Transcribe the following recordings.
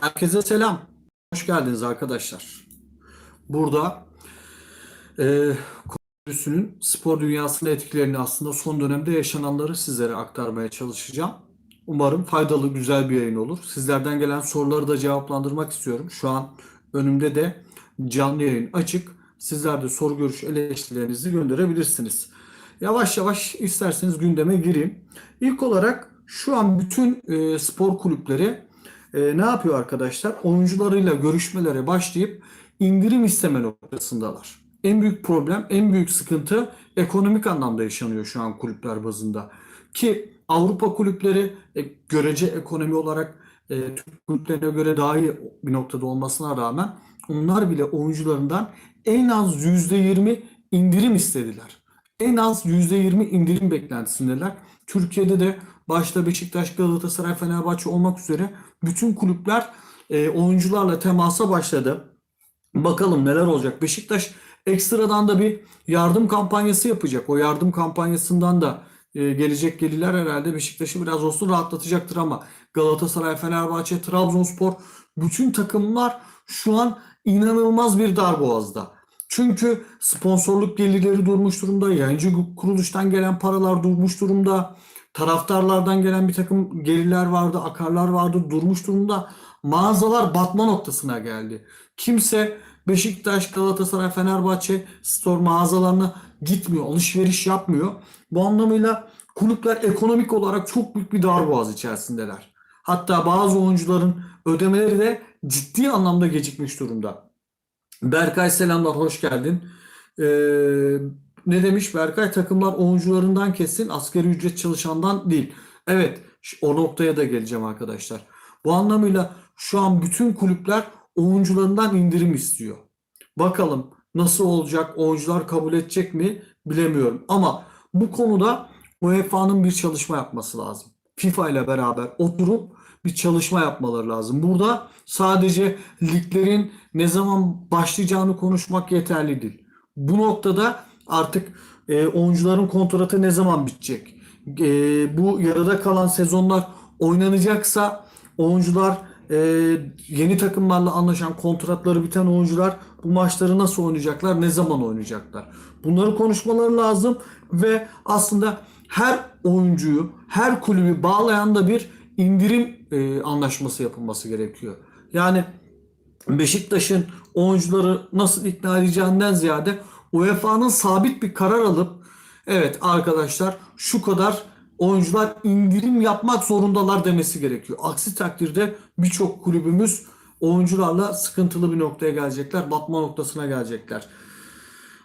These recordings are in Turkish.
Herkese selam. Hoş geldiniz arkadaşlar. Burada e, koronavirüsünün spor dünyasına etkilerini aslında son dönemde yaşananları sizlere aktarmaya çalışacağım. Umarım faydalı, güzel bir yayın olur. Sizlerden gelen soruları da cevaplandırmak istiyorum. Şu an önümde de canlı yayın açık. Sizler de soru, görüş, eleştirilerinizi gönderebilirsiniz. Yavaş yavaş isterseniz gündeme gireyim. İlk olarak şu an bütün e, spor kulüpleri e, ne yapıyor arkadaşlar? Oyuncularıyla görüşmelere başlayıp indirim isteme noktasındalar. En büyük problem, en büyük sıkıntı ekonomik anlamda yaşanıyor şu an kulüpler bazında. Ki Avrupa kulüpleri e, görece ekonomi olarak e, Türk kulüplerine göre daha iyi bir noktada olmasına rağmen onlar bile oyuncularından en az %20 indirim istediler. En az %20 indirim beklentisindeler. Türkiye'de de başta Beşiktaş, Galatasaray, Fenerbahçe olmak üzere bütün kulüpler e, oyuncularla temasa başladı. Bakalım neler olacak. Beşiktaş ekstradan da bir yardım kampanyası yapacak. O yardım kampanyasından da e, gelecek gelirler herhalde Beşiktaş'ı biraz olsun rahatlatacaktır ama Galatasaray, Fenerbahçe, Trabzonspor bütün takımlar şu an inanılmaz bir darboğazda. Çünkü sponsorluk gelirleri durmuş durumda, yayıncı kuruluştan gelen paralar durmuş durumda, taraftarlardan gelen bir takım gelirler vardı, akarlar vardı, durmuş durumda. Mağazalar batma noktasına geldi. Kimse Beşiktaş, Galatasaray, Fenerbahçe store mağazalarına gitmiyor, alışveriş yapmıyor. Bu anlamıyla kulüpler ekonomik olarak çok büyük bir darboğaz içerisindeler. Hatta bazı oyuncuların ödemeleri de ciddi anlamda gecikmiş durumda. Berkay selamlar, hoş geldin. Ee, ne demiş Berkay? Takımlar oyuncularından kessin, asgari ücret çalışandan değil. Evet, o noktaya da geleceğim arkadaşlar. Bu anlamıyla şu an bütün kulüpler oyuncularından indirim istiyor. Bakalım nasıl olacak, oyuncular kabul edecek mi bilemiyorum. Ama bu konuda UEFA'nın bir çalışma yapması lazım. FIFA ile beraber oturup bir çalışma yapmaları lazım. Burada sadece liglerin ne zaman başlayacağını konuşmak yeterli değil. Bu noktada artık e, oyuncuların kontratı ne zaman bitecek? E, bu yarıda kalan sezonlar oynanacaksa oyuncular e, yeni takımlarla anlaşan kontratları biten oyuncular bu maçları nasıl oynayacaklar, ne zaman oynayacaklar? Bunları konuşmaları lazım ve aslında her oyuncuyu, her kulübü bağlayan da bir indirim e, anlaşması yapılması gerekiyor. Yani Beşiktaş'ın oyuncuları nasıl ikna edeceğinden ziyade UEFA'nın sabit bir karar alıp evet arkadaşlar şu kadar oyuncular indirim yapmak zorundalar demesi gerekiyor. Aksi takdirde birçok kulübümüz oyuncularla sıkıntılı bir noktaya gelecekler. Batma noktasına gelecekler.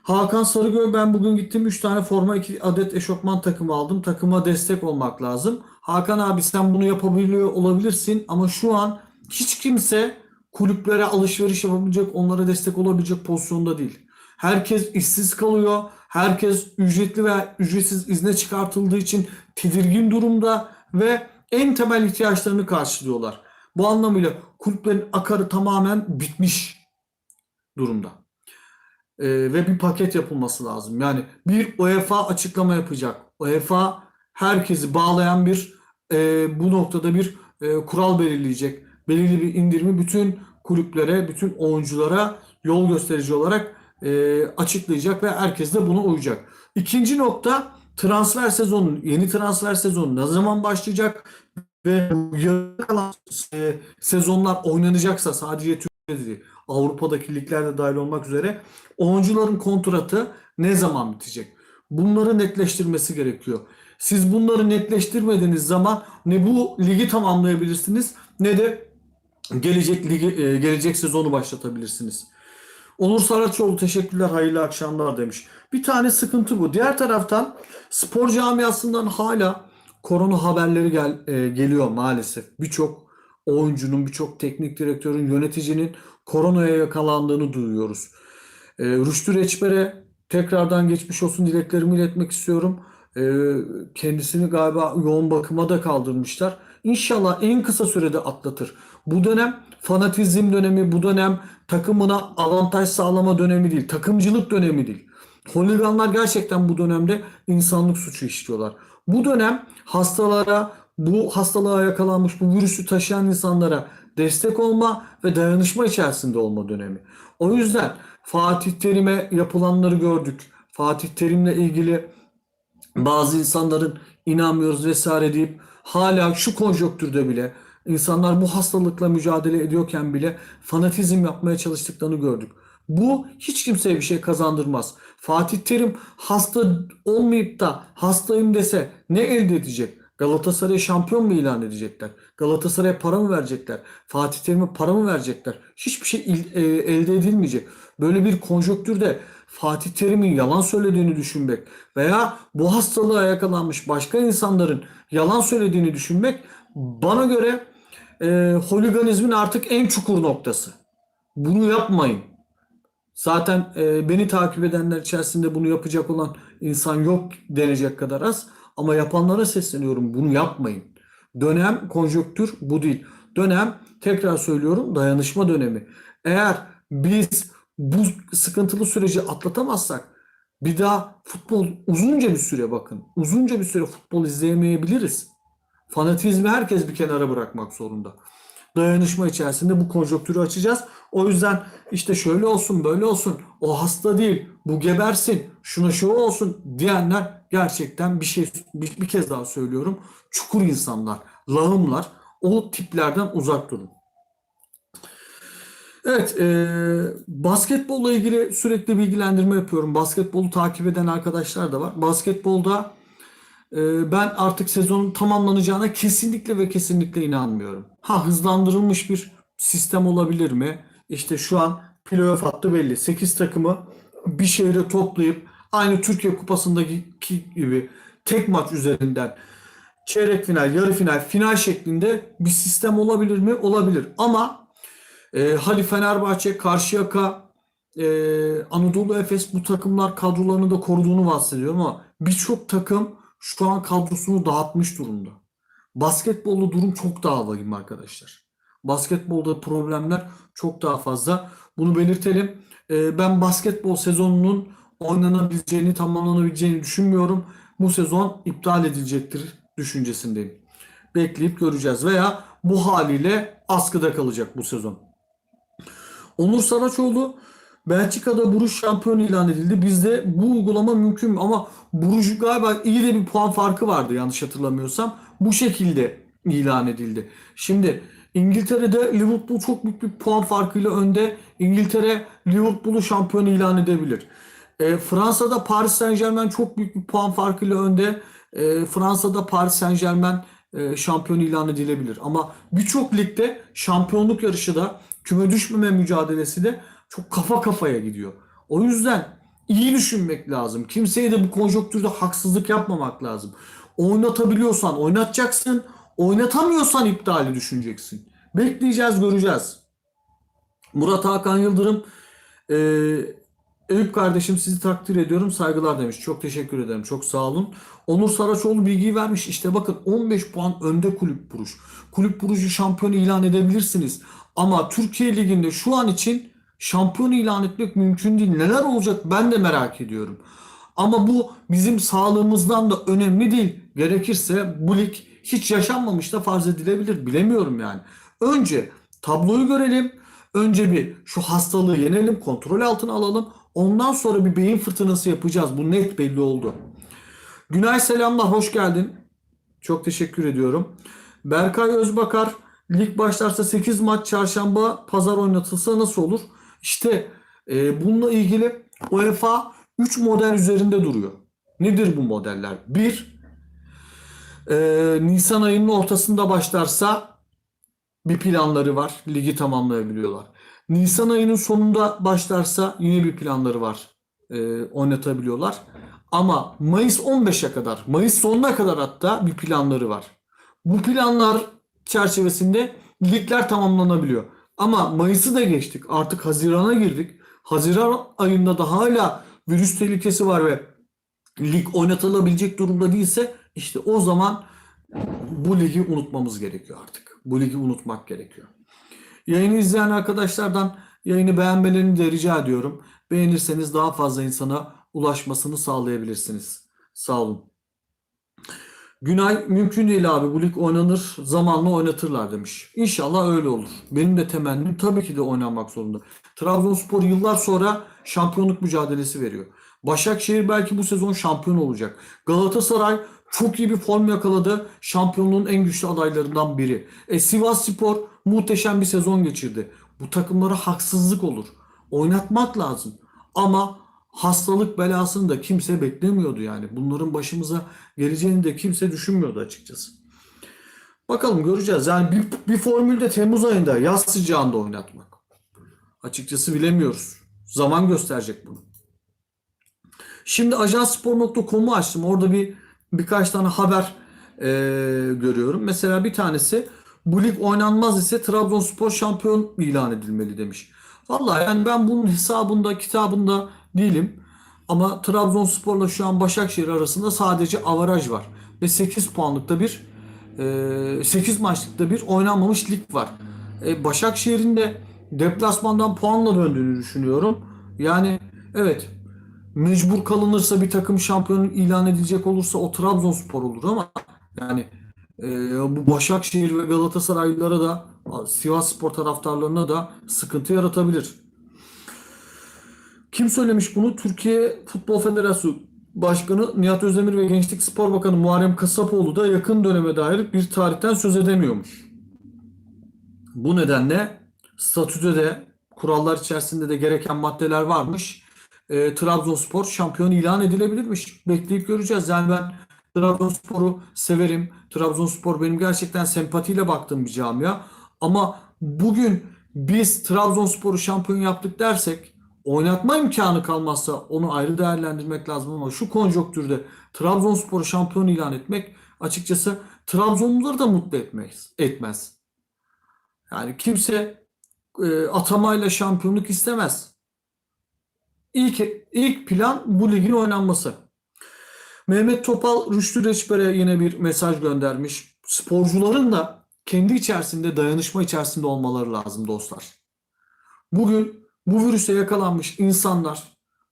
Hakan Sarıgöl ben bugün gittim 3 tane forma 2 adet eşofman takımı aldım. Takıma destek olmak lazım. Hakan abi sen bunu yapabiliyor olabilirsin ama şu an hiç kimse kulüplere alışveriş yapabilecek, onlara destek olabilecek pozisyonda değil. Herkes işsiz kalıyor. Herkes ücretli veya ücretsiz izne çıkartıldığı için tedirgin durumda ve en temel ihtiyaçlarını karşılıyorlar. Bu anlamıyla kulüplerin akarı tamamen bitmiş durumda. Ee, ve bir paket yapılması lazım. Yani bir UEFA açıklama yapacak. UEFA herkesi bağlayan bir e, bu noktada bir e, kural belirleyecek. Belirli bir indirimi bütün kulüplere, bütün oyunculara yol gösterici olarak e, açıklayacak ve herkes de buna uyacak. İkinci nokta transfer sezonu, yeni transfer sezonu ne zaman başlayacak ve yarı kalan e, sezonlar oynanacaksa sadece Türkiye'de değil, Avrupa'daki liglerde dahil olmak üzere oyuncuların kontratı ne zaman bitecek? Bunları netleştirmesi gerekiyor. Siz bunları netleştirmediğiniz zaman ne bu ligi tamamlayabilirsiniz ne de gelecek ligi e, gelecek sezonu başlatabilirsiniz. Onur Saraçoğlu teşekkürler hayırlı akşamlar demiş. Bir tane sıkıntı bu. Diğer taraftan spor camiasından hala korona haberleri gel, e, geliyor maalesef. Birçok oyuncunun, birçok teknik direktörün, yöneticinin koronaya yakalandığını duyuyoruz. E, Rüştü Reçber'e tekrardan geçmiş olsun dileklerimi iletmek istiyorum. E, kendisini galiba yoğun bakıma da kaldırmışlar. İnşallah en kısa sürede atlatır. Bu dönem fanatizm dönemi, bu dönem takımına avantaj sağlama dönemi değil, takımcılık dönemi değil. Holiganlar gerçekten bu dönemde insanlık suçu işliyorlar. Bu dönem hastalara, bu hastalığa yakalanmış bu virüsü taşıyan insanlara destek olma ve dayanışma içerisinde olma dönemi. O yüzden Fatih Terim'e yapılanları gördük. Fatih Terim'le ilgili bazı insanların inanmıyoruz vesaire deyip hala şu konjonktürde bile insanlar bu hastalıkla mücadele ediyorken bile fanatizm yapmaya çalıştıklarını gördük. Bu hiç kimseye bir şey kazandırmaz. Fatih Terim hasta olmayıp da hastayım dese ne elde edecek? Galatasaray'a şampiyon mu ilan edecekler? Galatasaray'a para mı verecekler? Fatih Terim'e para mı verecekler? Hiçbir şey e, elde edilmeyecek. Böyle bir konjonktürde Fatih Terim'in yalan söylediğini düşünmek veya bu hastalığa yakalanmış başka insanların yalan söylediğini düşünmek bana göre e, holiganizmin artık en çukur noktası. Bunu yapmayın. Zaten e, beni takip edenler içerisinde bunu yapacak olan insan yok denecek kadar az. Ama yapanlara sesleniyorum bunu yapmayın. Dönem konjonktür bu değil. Dönem tekrar söylüyorum dayanışma dönemi. Eğer biz bu sıkıntılı süreci atlatamazsak bir daha futbol uzunca bir süre bakın. Uzunca bir süre futbol izleyemeyebiliriz. Fanatizmi herkes bir kenara bırakmak zorunda. Dayanışma içerisinde bu konjonktürü açacağız. O yüzden işte şöyle olsun böyle olsun o hasta değil bu gebersin şuna şu olsun diyenler gerçekten bir şey bir, bir kez daha söylüyorum çukur insanlar lağımlar o tiplerden uzak durun. Evet, e, basketbolla ilgili sürekli bilgilendirme yapıyorum. Basketbolu takip eden arkadaşlar da var. Basketbolda ben artık sezonun tamamlanacağına kesinlikle ve kesinlikle inanmıyorum. Ha hızlandırılmış bir sistem olabilir mi? İşte şu an playoff hattı belli. 8 takımı bir şehre toplayıp aynı Türkiye Kupası'ndaki gibi tek maç üzerinden çeyrek final, yarı final, final şeklinde bir sistem olabilir mi? Olabilir. Ama e, Hali Fenerbahçe, Karşıyaka, e, Anadolu Efes bu takımlar kadrolarını da koruduğunu bahsediyorum ama birçok takım şu an kadrosunu dağıtmış durumda. Basketbolda durum çok daha vahim arkadaşlar. Basketbolda problemler çok daha fazla. Bunu belirtelim. E, ben basketbol sezonunun oynanabileceğini, tamamlanabileceğini düşünmüyorum. Bu sezon iptal edilecektir düşüncesindeyim. Bekleyip göreceğiz veya bu haliyle askıda kalacak bu sezon. Onur Saraçoğlu Belçika'da Bruges şampiyon ilan edildi. Bizde bu uygulama mümkün mü? Ama Bruges galiba iyi de bir puan farkı vardı yanlış hatırlamıyorsam. Bu şekilde ilan edildi. Şimdi İngiltere'de Liverpool çok büyük bir puan farkıyla önde. İngiltere Liverpool'u şampiyon ilan edebilir. E, Fransa'da Paris Saint Germain çok büyük bir puan farkıyla önde. E, Fransa'da Paris Saint Germain e, şampiyon ilan edilebilir. Ama birçok ligde şampiyonluk yarışı da küme düşmeme mücadelesi de çok kafa kafaya gidiyor. O yüzden iyi düşünmek lazım. Kimseye de bu konjonktürde haksızlık yapmamak lazım. Oynatabiliyorsan oynatacaksın. Oynatamıyorsan iptali düşüneceksin. Bekleyeceğiz göreceğiz. Murat Hakan Yıldırım e, Eyüp kardeşim sizi takdir ediyorum saygılar demiş. Çok teşekkür ederim. Çok sağ olun. Onur Saraçoğlu bilgiyi vermiş. İşte bakın 15 puan önde Kulüp Buruş. Kulüp Buruş'u şampiyon ilan edebilirsiniz. Ama Türkiye Ligi'nde şu an için şampiyon ilan etmek mümkün değil. Neler olacak ben de merak ediyorum. Ama bu bizim sağlığımızdan da önemli değil. Gerekirse bu lig hiç yaşanmamış da farz edilebilir. Bilemiyorum yani. Önce tabloyu görelim. Önce bir şu hastalığı yenelim, kontrol altına alalım. Ondan sonra bir beyin fırtınası yapacağız. Bu net belli oldu. Günay selamlar, hoş geldin. Çok teşekkür ediyorum. Berkay Özbakar, lig başlarsa 8 maç çarşamba pazar oynatılsa nasıl olur? İşte e, bununla ilgili UEFA 3 model üzerinde duruyor. Nedir bu modeller? Bir, e, Nisan ayının ortasında başlarsa bir planları var. Ligi tamamlayabiliyorlar. Nisan ayının sonunda başlarsa yine bir planları var. E, oynatabiliyorlar. Ama Mayıs 15'e kadar, Mayıs sonuna kadar hatta bir planları var. Bu planlar çerçevesinde ligler tamamlanabiliyor. Ama Mayıs'ı da geçtik. Artık Haziran'a girdik. Haziran ayında da hala virüs tehlikesi var ve lig oynatılabilecek durumda değilse işte o zaman bu ligi unutmamız gerekiyor artık. Bu ligi unutmak gerekiyor. Yayını izleyen arkadaşlardan yayını beğenmelerini de rica ediyorum. Beğenirseniz daha fazla insana ulaşmasını sağlayabilirsiniz. Sağ olun. Günay mümkün değil abi bu lig oynanır zamanla oynatırlar demiş. İnşallah öyle olur. Benim de temennim tabii ki de oynanmak zorunda. Trabzonspor yıllar sonra şampiyonluk mücadelesi veriyor. Başakşehir belki bu sezon şampiyon olacak. Galatasaray çok iyi bir form yakaladı. Şampiyonluğun en güçlü adaylarından biri. E, Sivas Spor muhteşem bir sezon geçirdi. Bu takımlara haksızlık olur. Oynatmak lazım. Ama hastalık belasını da kimse beklemiyordu yani. Bunların başımıza geleceğini de kimse düşünmüyordu açıkçası. Bakalım göreceğiz. Yani bir, bir formülde Temmuz ayında yaz sıcağında oynatmak. Açıkçası bilemiyoruz. Zaman gösterecek bunu. Şimdi ajanspor.com'u açtım. Orada bir birkaç tane haber e, görüyorum. Mesela bir tanesi bu lig oynanmaz ise Trabzonspor şampiyon ilan edilmeli demiş. Vallahi yani ben bunun hesabında, kitabında değilim. Ama Trabzonspor'la şu an Başakşehir arasında sadece avaraj var. Ve 8 puanlıkta bir e, 8 maçlıkta bir oynanmamış lig var. E, Başakşehir'in de deplasmandan puanla döndüğünü düşünüyorum. Yani evet mecbur kalınırsa bir takım şampiyon ilan edilecek olursa o Trabzonspor olur ama yani e, bu Başakşehir ve Galatasaraylılara da Sivas Spor taraftarlarına da sıkıntı yaratabilir. Kim söylemiş bunu? Türkiye Futbol Federasyonu Başkanı Nihat Özdemir ve Gençlik Spor Bakanı Muharrem Kasapoğlu da yakın döneme dair bir tarihten söz edemiyormuş. Bu nedenle statüde de kurallar içerisinde de gereken maddeler varmış. E, Trabzonspor şampiyon ilan edilebilirmiş. Bekleyip göreceğiz. Yani ben Trabzonspor'u severim. Trabzonspor benim gerçekten sempatiyle baktığım bir camia. Ama bugün biz Trabzonspor'u şampiyon yaptık dersek oynatma imkanı kalmazsa onu ayrı değerlendirmek lazım ama şu konjonktürde Trabzonspor'u şampiyon ilan etmek açıkçası Trabzonluları da mutlu etmez. etmez. Yani kimse e, atamayla şampiyonluk istemez. İlk, ilk plan bu ligin oynanması. Mehmet Topal Rüştü Reçber'e yine bir mesaj göndermiş. Sporcuların da kendi içerisinde dayanışma içerisinde olmaları lazım dostlar. Bugün bu virüse yakalanmış insanlar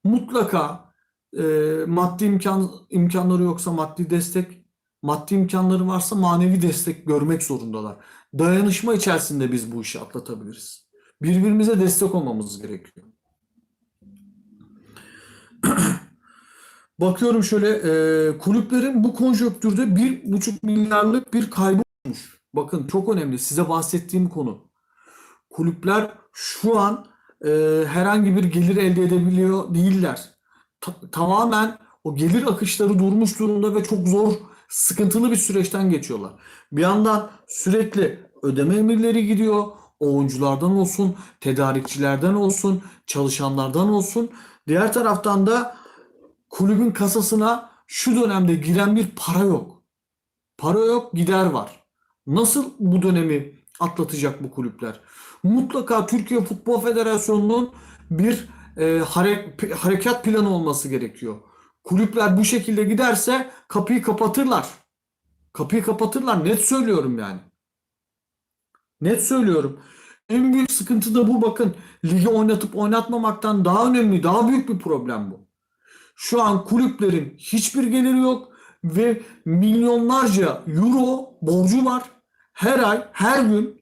mutlaka e, maddi imkan imkanları yoksa maddi destek, maddi imkanları varsa manevi destek görmek zorundalar. Dayanışma içerisinde biz bu işi atlatabiliriz. Birbirimize destek olmamız gerekiyor. Bakıyorum şöyle e, kulüplerin bu konjonktürde bir buçuk milyarlık bir kaybı olmuş. Bakın çok önemli size bahsettiğim konu. Kulüpler şu an e, herhangi bir gelir elde edebiliyor değiller. Ta- tamamen o gelir akışları durmuş durumda ve çok zor, sıkıntılı bir süreçten geçiyorlar. Bir yandan sürekli ödeme emirleri gidiyor. Oyunculardan olsun, tedarikçilerden olsun, çalışanlardan olsun. Diğer taraftan da kulübün kasasına şu dönemde giren bir para yok. Para yok, gider var. Nasıl bu dönemi atlatacak bu kulüpler? Mutlaka Türkiye Futbol Federasyonu'nun bir e, hare- harekat planı olması gerekiyor. Kulüpler bu şekilde giderse kapıyı kapatırlar. Kapıyı kapatırlar. Net söylüyorum yani. Net söylüyorum. En büyük sıkıntı da bu bakın. Ligi oynatıp oynatmamaktan daha önemli, daha büyük bir problem bu. Şu an kulüplerin hiçbir geliri yok ve milyonlarca euro borcu var. Her ay, her gün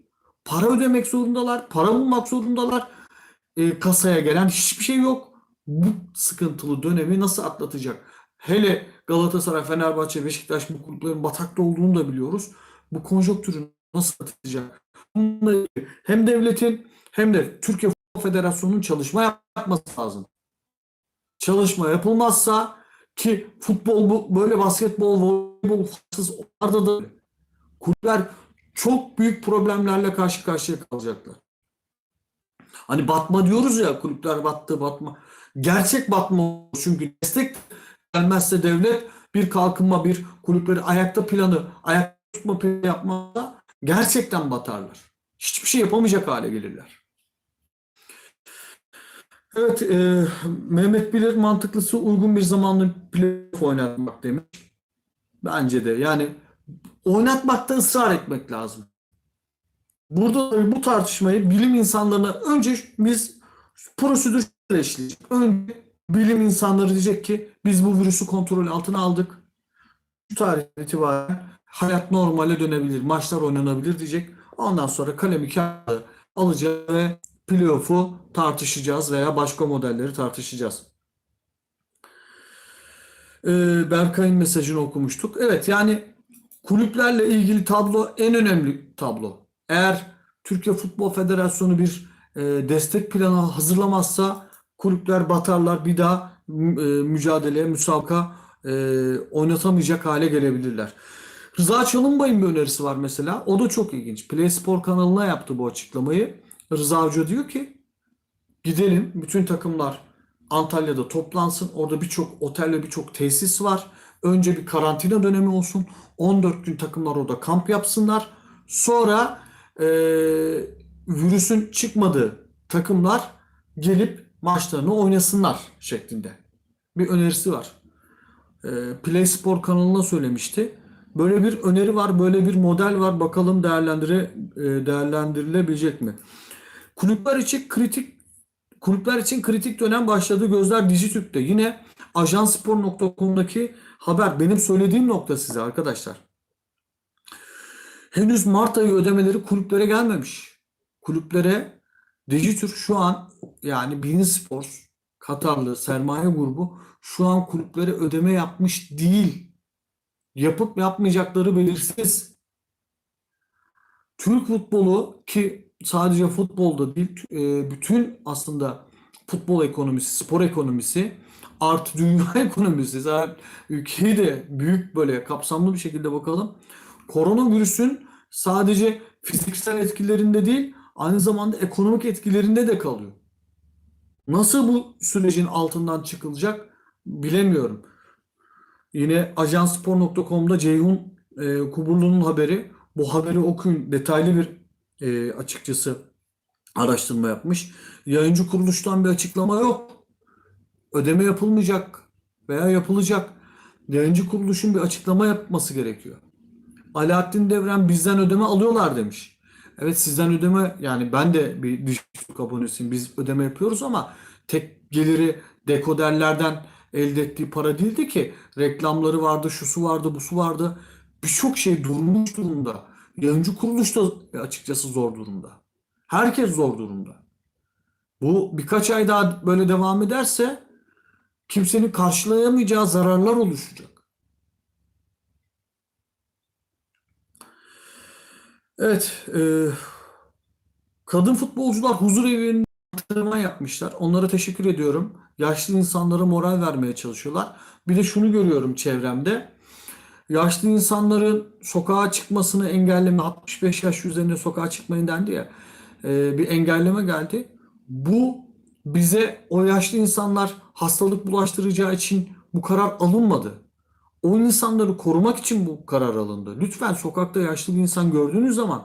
para ödemek zorundalar, para bulmak zorundalar. E, kasaya gelen hiçbir şey yok. Bu sıkıntılı dönemi nasıl atlatacak? Hele Galatasaray, Fenerbahçe, Beşiktaş bu kulüplerin batakta olduğunu da biliyoruz. Bu konjonktürü nasıl atlatacak? Hem devletin hem de Türkiye Futbol Federasyonu'nun çalışma yapması lazım. Çalışma yapılmazsa ki futbol bu böyle basketbol, voleybol farsız da kulüpler çok büyük problemlerle karşı karşıya kalacaklar. Hani batma diyoruz ya kulüpler battı batma. Gerçek batma çünkü destek gelmezse devlet bir kalkınma bir kulüpleri ayakta planı ayakta tutma planı yapmazsa gerçekten batarlar. Hiçbir şey yapamayacak hale gelirler. Evet, e, Mehmet Bilir mantıklısı uygun bir zamanlı playoff oynatmak demiş. Bence de yani oynatmakta ısrar etmek lazım. Burada bu tartışmayı bilim insanlarına önce biz prosedür şöyle işleyecek. Önce bilim insanları diyecek ki biz bu virüsü kontrol altına aldık. şu tarih itibaren hayat normale dönebilir, maçlar oynanabilir diyecek. Ondan sonra kalemi kağıdı alacağız ve playoff'u tartışacağız veya başka modelleri tartışacağız. Ee, Berkay'ın mesajını okumuştuk. Evet yani kulüplerle ilgili tablo en önemli tablo. Eğer Türkiye Futbol Federasyonu bir e, destek planı hazırlamazsa kulüpler batarlar bir daha e, mücadeleye, müsabaka e, oynatamayacak hale gelebilirler. Rıza Çalınbay'ın bir önerisi var mesela. O da çok ilginç. Play Spor kanalına yaptı bu açıklamayı. Rıza Hoca diyor ki gidelim bütün takımlar Antalya'da toplansın. Orada birçok otel ve birçok tesis var. Önce bir karantina dönemi olsun. 14 gün takımlar orada kamp yapsınlar. Sonra e, virüsün çıkmadığı takımlar gelip maçlarını oynasınlar şeklinde bir önerisi var. E, Play Spor kanalına söylemişti. Böyle bir öneri var, böyle bir model var. Bakalım değerlendire, e, değerlendirilebilecek mi? Kulüpler için kritik kulüpler için kritik dönem başladı. Gözler Dijitürk'te. Yine ajanspor.com'daki haber benim söylediğim nokta size arkadaşlar. Henüz Mart ayı ödemeleri kulüplere gelmemiş. Kulüplere Dijitürk şu an yani Bein Sports, Katarlı sermaye grubu şu an kulüplere ödeme yapmış değil. Yapıp yapmayacakları belirsiz. Türk futbolu ki sadece futbolda değil e, bütün aslında futbol ekonomisi, spor ekonomisi artı dünya ekonomisi zaten ülkeyi de büyük böyle kapsamlı bir şekilde bakalım. Koronavirüsün sadece fiziksel etkilerinde değil aynı zamanda ekonomik etkilerinde de kalıyor. Nasıl bu sürecin altından çıkılacak bilemiyorum. Yine ajanspor.com'da Ceyhun e, Kuburlu'nun haberi. Bu haberi okuyun. Detaylı bir e, açıkçası araştırma yapmış. Yayıncı kuruluştan bir açıklama yok. Ödeme yapılmayacak veya yapılacak. Yayıncı kuruluşun bir açıklama yapması gerekiyor. Alaaddin Devren bizden ödeme alıyorlar demiş. Evet sizden ödeme yani ben de bir Dijitürk abonesiyim. Biz ödeme yapıyoruz ama tek geliri dekoderlerden elde ettiği para değildi ki. Reklamları vardı, şusu vardı, busu vardı. Birçok şey durmuş durumda. Yayıncı kuruluş da açıkçası zor durumda. Herkes zor durumda. Bu birkaç ay daha böyle devam ederse kimsenin karşılayamayacağı zararlar oluşacak. Evet, e, kadın futbolcular huzur evinde antrenman yapmışlar. Onlara teşekkür ediyorum. Yaşlı insanlara moral vermeye çalışıyorlar. Bir de şunu görüyorum çevremde. Yaşlı insanların sokağa çıkmasını engelleme, 65 yaş üzerinde sokağa çıkmayın dendi ya, e, bir engelleme geldi. Bu bize o yaşlı insanlar hastalık bulaştıracağı için bu karar alınmadı. O insanları korumak için bu karar alındı. Lütfen sokakta yaşlı bir insan gördüğünüz zaman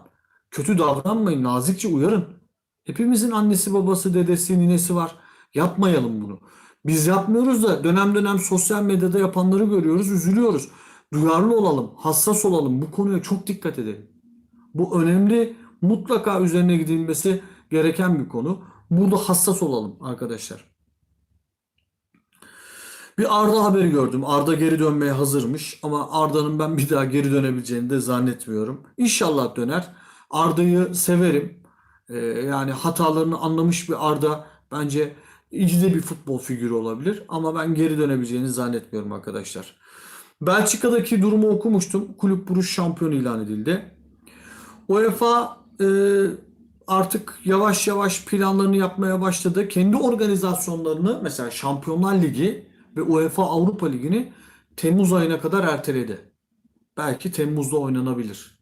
kötü davranmayın, nazikçe uyarın. Hepimizin annesi, babası, dedesi, ninesi var. Yapmayalım bunu. Biz yapmıyoruz da dönem dönem sosyal medyada yapanları görüyoruz, üzülüyoruz. Duyarlı olalım, hassas olalım. Bu konuya çok dikkat edelim. Bu önemli, mutlaka üzerine gidilmesi gereken bir konu. Burada hassas olalım arkadaşlar. Bir Arda haberi gördüm. Arda geri dönmeye hazırmış ama Arda'nın ben bir daha geri dönebileceğini de zannetmiyorum. İnşallah döner. Arda'yı severim. Ee, yani hatalarını anlamış bir Arda bence de bir futbol figürü olabilir ama ben geri dönebileceğini zannetmiyorum arkadaşlar. Belçika'daki durumu okumuştum. Kulüp Bruges şampiyon ilan edildi. UEFA e, artık yavaş yavaş planlarını yapmaya başladı. Kendi organizasyonlarını mesela Şampiyonlar Ligi ve UEFA Avrupa Ligi'ni Temmuz ayına kadar erteledi. Belki Temmuz'da oynanabilir.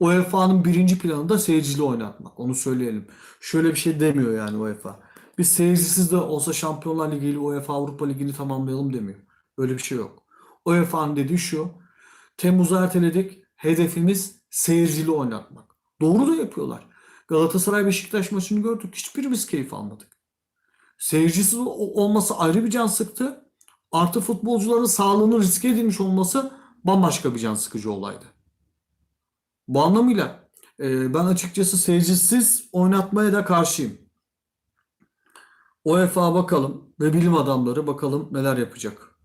UEFA'nın birinci planı da seyircili oynatmak. Onu söyleyelim. Şöyle bir şey demiyor yani UEFA. Biz seyircisiz de olsa Şampiyonlar Ligi ile UEFA Avrupa Ligi'ni tamamlayalım demiyor. Öyle bir şey yok. UEFA'nın dediği şu. Temmuz'a erteledik. Hedefimiz seyircili oynatmak. Doğru da yapıyorlar. Galatasaray Beşiktaş maçını gördük. Hiçbirimiz keyif almadık. Seyircisiz olması ayrı bir can sıktı. Artı futbolcuların sağlığının riske edilmiş olması bambaşka bir can sıkıcı olaydı. Bu anlamıyla e, ben açıkçası seyircisiz oynatmaya da karşıyım. UEFA bakalım ve bilim adamları bakalım neler yapacak.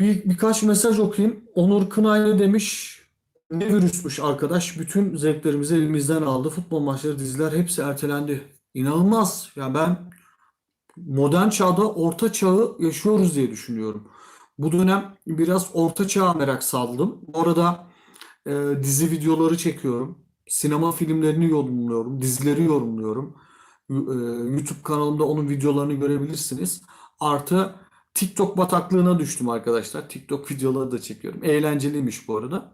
Bir, birkaç mesaj okuyayım. Onur Kınaylı demiş. Ne virüsmüş arkadaş. Bütün zevklerimizi elimizden aldı. Futbol maçları, diziler hepsi ertelendi. İnanılmaz. Ya ben modern çağda orta çağı yaşıyoruz diye düşünüyorum. Bu dönem biraz orta çağa merak saldım. Bu arada e, dizi videoları çekiyorum. Sinema filmlerini yorumluyorum. Dizileri yorumluyorum. E, YouTube kanalımda onun videolarını görebilirsiniz. Artı TikTok bataklığına düştüm arkadaşlar. TikTok videoları da çekiyorum. Eğlenceliymiş bu arada.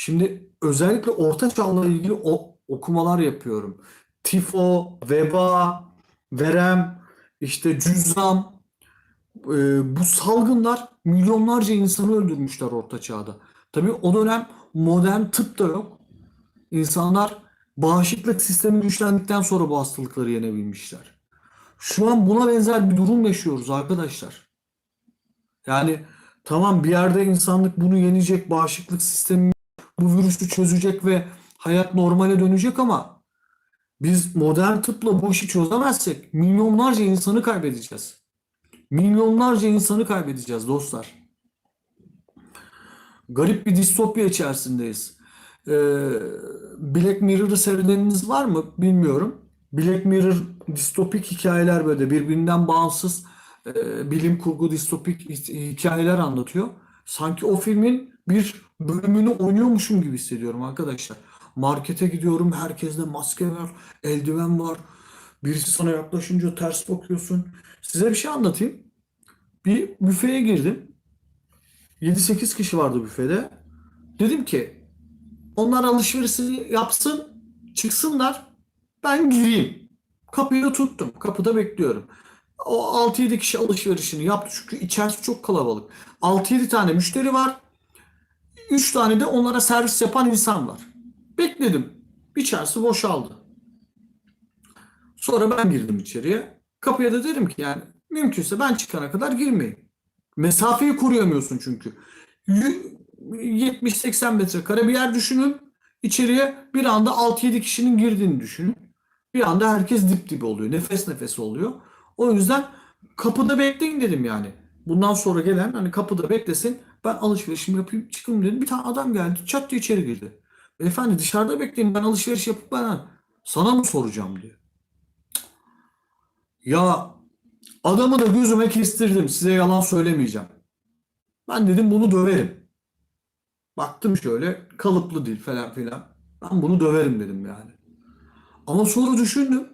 Şimdi özellikle orta çağla ilgili o, okumalar yapıyorum. Tifo, veba, verem, işte cüzzam, e, bu salgınlar milyonlarca insanı öldürmüşler orta çağda. Tabii o dönem modern tıp da yok. İnsanlar bağışıklık sistemi güçlendikten sonra bu hastalıkları yenebilmişler. Şu an buna benzer bir durum yaşıyoruz arkadaşlar. Yani tamam bir yerde insanlık bunu yenecek, bağışıklık sistemi bu virüsü çözecek ve hayat normale dönecek ama biz modern tıpla bu işi çözemezsek milyonlarca insanı kaybedeceğiz. Milyonlarca insanı kaybedeceğiz dostlar. Garip bir distopya içerisindeyiz. Ee, Black Mirror'ı seyredeniniz var mı bilmiyorum. Black Mirror distopik hikayeler böyle birbirinden bağımsız e, bilim kurgu distopik hi- hikayeler anlatıyor. Sanki o filmin bir bölümünü oynuyormuşum gibi hissediyorum arkadaşlar. Markete gidiyorum, herkeste maske var, eldiven var. Birisi sana yaklaşınca ters bakıyorsun. Size bir şey anlatayım. Bir büfeye girdim. 7-8 kişi vardı büfede. Dedim ki onlar alışverişini yapsın, çıksınlar. Ben gireyim. Kapıyı tuttum. Kapıda bekliyorum. O 6-7 kişi alışverişini yaptı çünkü içerisi çok kalabalık. 6-7 tane müşteri var. 3 tane de onlara servis yapan insan var. Bekledim. İçerisi boşaldı. Sonra ben girdim içeriye. Kapıya da dedim ki yani mümkünse ben çıkana kadar girmeyin. Mesafeyi koruyamıyorsun çünkü. Yü- 70-80 metrekare bir yer düşünün. İçeriye bir anda 6-7 kişinin girdiğini düşünün. Bir anda herkes dip dibe oluyor. Nefes nefese oluyor. O yüzden kapıda bekleyin dedim yani. Bundan sonra gelen hani kapıda beklesin. Ben alışverişimi yapayım çıkayım dedim. Bir tane adam geldi çat diye içeri girdi. Beyefendi dışarıda bekleyin ben alışveriş yapıp bana sana mı soracağım diyor. Ya adamı da gözüme kestirdim. Size yalan söylemeyeceğim. Ben dedim bunu döverim. Baktım şöyle kalıplı dil falan filan. Ben bunu döverim dedim yani. Ama sonra düşündüm.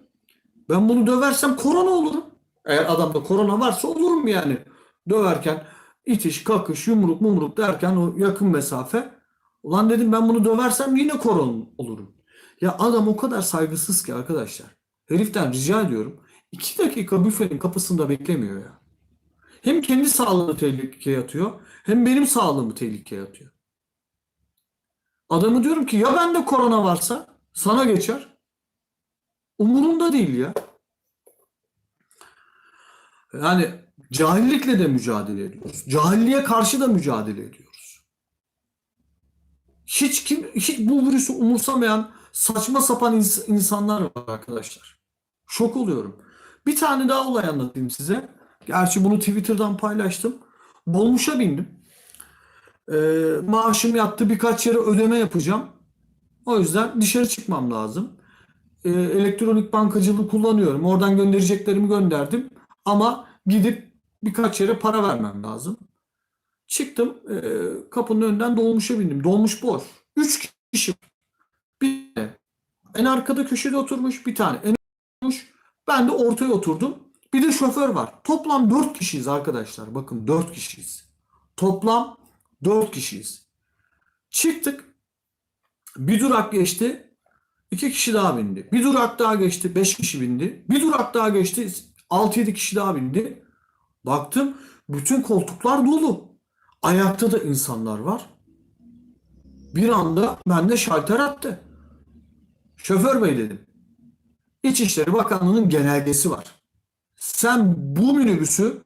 Ben bunu döversem korona olurum. Eğer adamda korona varsa olurum yani. Döverken itiş, kakış, yumruk, mumruk derken o yakın mesafe. Ulan dedim ben bunu döversem yine korona olurum. Ya adam o kadar saygısız ki arkadaşlar. Heriften rica ediyorum. iki dakika büfenin kapısında beklemiyor ya. Hem kendi sağlığını tehlikeye atıyor hem benim sağlığımı tehlikeye atıyor. Adamı diyorum ki ya bende korona varsa sana geçer. Umurunda değil ya. Yani cahillikle de mücadele ediyoruz. Cahilliğe karşı da mücadele ediyoruz. Hiç kim hiç bu virüsü umursamayan saçma sapan ins- insanlar var arkadaşlar. Şok oluyorum. Bir tane daha olay anlatayım size. Gerçi bunu Twitter'dan paylaştım. Dolmuşa bindim. Ee, maaşım yattı birkaç yere ödeme yapacağım. O yüzden dışarı çıkmam lazım. Ee, elektronik bankacılığı kullanıyorum. Oradan göndereceklerimi gönderdim. Ama gidip birkaç yere para vermem lazım. Çıktım e, kapının önünden dolmuşa bindim. Dolmuş boş. Üç kişi. Bir en arkada köşede oturmuş bir tane. En oturmuş. Ben de ortaya oturdum. Bir de şoför var. Toplam dört kişiyiz arkadaşlar. Bakın dört kişiyiz. Toplam dört kişiyiz. Çıktık. Bir durak geçti. İki kişi daha bindi. Bir durak daha geçti. Beş kişi bindi. Bir durak daha geçti. 6-7 kişi daha bindi. Baktım bütün koltuklar dolu. Ayakta da insanlar var. Bir anda bende şalter attı. Şoför bey dedim. İçişleri Bakanlığı'nın genelgesi var. Sen bu minibüsü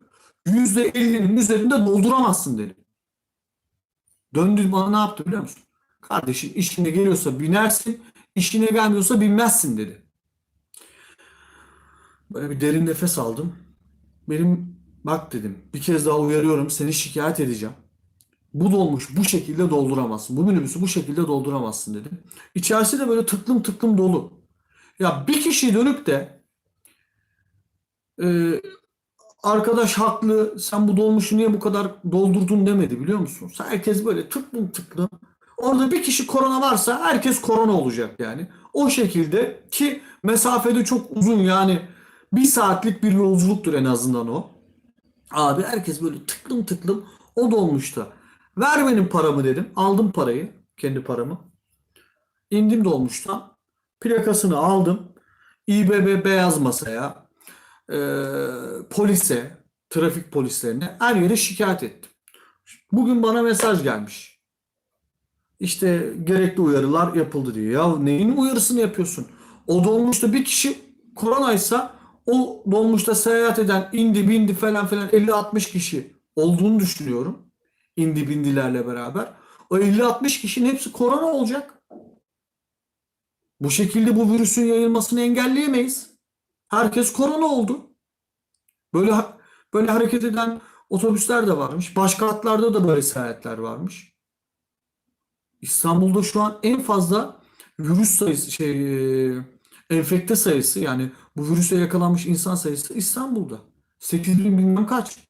%50'nin üzerinde dolduramazsın dedim. Döndü bana ne yaptı biliyor musun? Kardeşim işine geliyorsa binersin, işine gelmiyorsa binmezsin dedi. Böyle bir derin nefes aldım. Benim bak dedim bir kez daha uyarıyorum seni şikayet edeceğim. Bu dolmuş bu şekilde dolduramazsın. Bu minibüsü bu şekilde dolduramazsın dedim. İçerisi de böyle tıklım tıklım dolu. Ya bir kişi dönüp de e, arkadaş haklı sen bu dolmuşu niye bu kadar doldurdun demedi biliyor musunuz? Herkes böyle tıklım tıklım. Orada bir kişi korona varsa herkes korona olacak yani. O şekilde ki mesafede çok uzun yani bir saatlik bir yolculuktur en azından o. Abi herkes böyle tıklım tıklım o dolmuşta. Ver benim paramı dedim. Aldım parayı. Kendi paramı. İndim dolmuştan. Plakasını aldım. İBB beyaz masaya. eee, polise. Trafik polislerine. Her yere şikayet ettim. Bugün bana mesaj gelmiş. İşte gerekli uyarılar yapıldı diyor. Ya neyin uyarısını yapıyorsun? O dolmuşta bir kişi koronaysa o dolmuşta seyahat eden indi bindi falan filan 50-60 kişi olduğunu düşünüyorum. İndi bindilerle beraber. O 50-60 kişinin hepsi korona olacak. Bu şekilde bu virüsün yayılmasını engelleyemeyiz. Herkes korona oldu. Böyle böyle hareket eden otobüsler de varmış. Başka hatlarda da böyle seyahatler varmış. İstanbul'da şu an en fazla virüs sayısı şey e, enfekte sayısı yani bu virüse yakalanmış insan sayısı İstanbul'da. 8 bin bilmem kaç.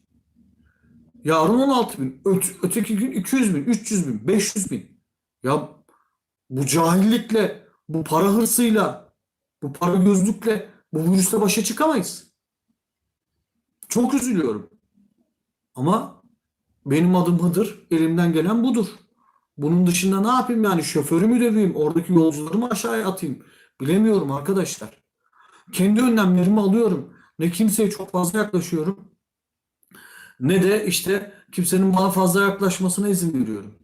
Yarın 16 bin. Öt- öteki gün 200 bin, 300 bin, 500 bin. Ya bu cahillikle, bu para hırsıyla, bu para gözlükle bu virüsle başa çıkamayız. Çok üzülüyorum. Ama benim adım Hıdır, elimden gelen budur. Bunun dışında ne yapayım yani şoförümü döveyim, oradaki yolcularımı aşağıya atayım. Bilemiyorum arkadaşlar. Kendi önlemlerimi alıyorum. Ne kimseye çok fazla yaklaşıyorum ne de işte kimsenin bana fazla yaklaşmasına izin veriyorum.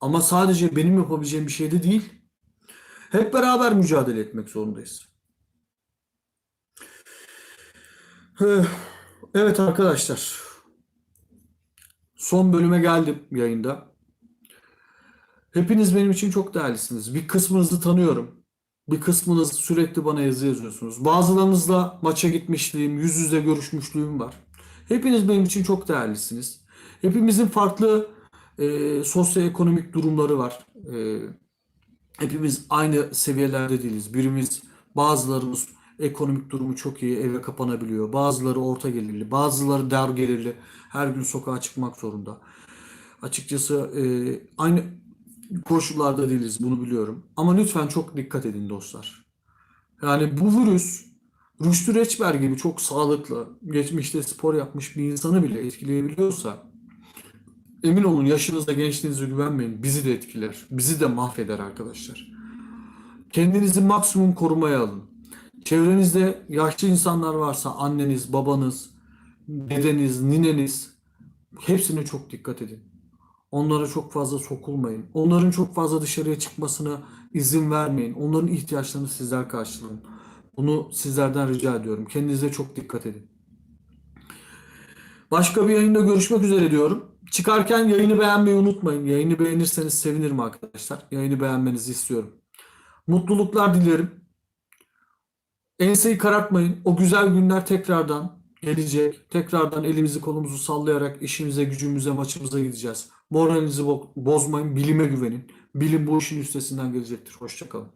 Ama sadece benim yapabileceğim bir şey de değil. Hep beraber mücadele etmek zorundayız. Evet arkadaşlar. Son bölüme geldim yayında. Hepiniz benim için çok değerlisiniz. Bir kısmınızı tanıyorum. Bir kısmınız sürekli bana yazı yazıyorsunuz. Bazılarınızla maça gitmişliğim, yüz yüze görüşmüşlüğüm var. Hepiniz benim için çok değerlisiniz. Hepimizin farklı e, sosyoekonomik durumları var. E, hepimiz aynı seviyelerde değiliz. Birimiz, bazılarımız ekonomik durumu çok iyi, eve kapanabiliyor. Bazıları orta gelirli, bazıları dar gelirli. Her gün sokağa çıkmak zorunda. Açıkçası e, aynı koşullarda değiliz, bunu biliyorum. Ama lütfen çok dikkat edin dostlar. Yani bu virüs Rüştü Reçber gibi çok sağlıklı, geçmişte spor yapmış bir insanı bile etkileyebiliyorsa emin olun yaşınıza, gençliğinize güvenmeyin. Bizi de etkiler. Bizi de mahveder arkadaşlar. Kendinizi maksimum korumaya alın. Çevrenizde yaşlı insanlar varsa anneniz, babanız, dedeniz, nineniz hepsine çok dikkat edin. Onlara çok fazla sokulmayın. Onların çok fazla dışarıya çıkmasına izin vermeyin. Onların ihtiyaçlarını sizler karşılayın. Bunu sizlerden rica ediyorum. Kendinize çok dikkat edin. Başka bir yayında görüşmek üzere diyorum. Çıkarken yayını beğenmeyi unutmayın. Yayını beğenirseniz sevinirim arkadaşlar. Yayını beğenmenizi istiyorum. Mutluluklar dilerim. Enseyi karartmayın. O güzel günler tekrardan gelecek. Tekrardan elimizi kolumuzu sallayarak işimize, gücümüze, maçımıza gideceğiz. Moralinizi bo- bozmayın. Bilime güvenin. Bilim bu işin üstesinden gelecektir. Hoşçakalın.